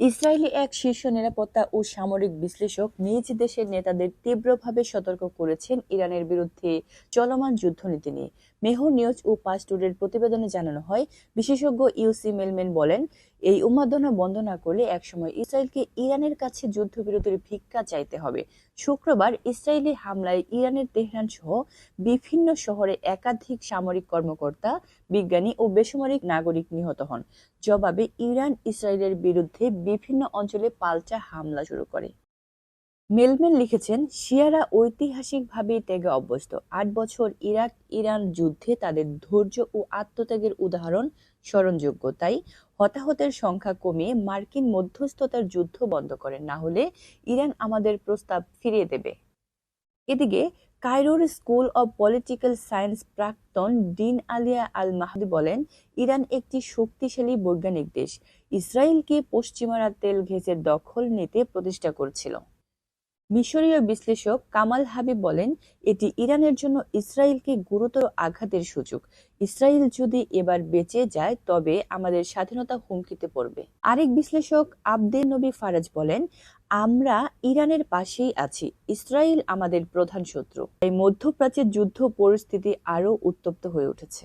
Israeli এক শীর্ষ নিরাপত্তা ও সামরিক বিশ্লেষক নিজ দেশের নেতাদের তীব্রভাবে সতর্ক করেছেন ইরানের বিরুদ্ধে চলমান যুদ্ধনীতি নিয়ে। মেহর নিউজ ও পাস্টুরের প্রতিবেদনে জানানো হয়, বিশেষজ্ঞ ইউসি মেলমেন বলেন, এই উন্মাদনা বন্ধ না করলে একসময় ইসরায়েলকে ইরানের কাছে যুদ্ধবিরতির ভিক্ষা চাইতে হবে। শুক্রবার ইসরায়েলি হামলায় ইরানের তেহরান সহ বিভিন্ন শহরে একাধিক সামরিক কর্মকর্তা, বিজ্ঞানী ও বেসামরিক নাগরিক নিহত হন। জবাবে ইরান ইসরায়েলের বিরুদ্ধে বিভিন্ন অঞ্চলে পাল্টা হামলা শুরু করে। মেলমেন লিখেছেন, শিয়ারা ঐতিহাসিকভাবে ত্যাগে অভ্যস্ত। আট বছর ইরাক, ইরান যুদ্ধে তাদের ধৈর্য ও আত্মত্যাগের উদাহরণ স্মরণযোগ্য। তাই হতাহতের সংখ্যা কমিয়ে মার্কিন মধ্যস্থতার যুদ্ধ বন্ধ করে না হলে ইরান আমাদের প্রস্তাব ফিরিয়ে দেবে। এদিকে কায়রোর স্কুল অব পলিটিক্যাল সায়েন্স প্রাক্তন ডিন আলিয়া আল মাহদি বলেন, ইরান একটি শক্তিশালী বৈজ্ঞানিক দেশ। ইসরায়েলকে পশ্চিমারা তেল ঘেঁচে দখল নিতে প্রতিষ্ঠা করছিল। মিশরীয় বিশ্লেষক কামাল হাবিব বলেন, এটি ইরানের জন্য ইসরায়েলকে গুরুতর আঘাতের সুযোগ। ইসরায়েল যদি এবার বেঁচে যায়, তবে আমাদের স্বাধীনতা হুমকিতে পড়বে। আরেক বিশ্লেষক আবদে নবী ফারাজ বলেন, আমরা ইরানের পাশেই আছি, ইসরায়েল আমাদের প্রধান শত্রু। এই মধ্যপ্রাচ্যের যুদ্ধ পরিস্থিতি আরও উত্তপ্ত হয়ে উঠেছে।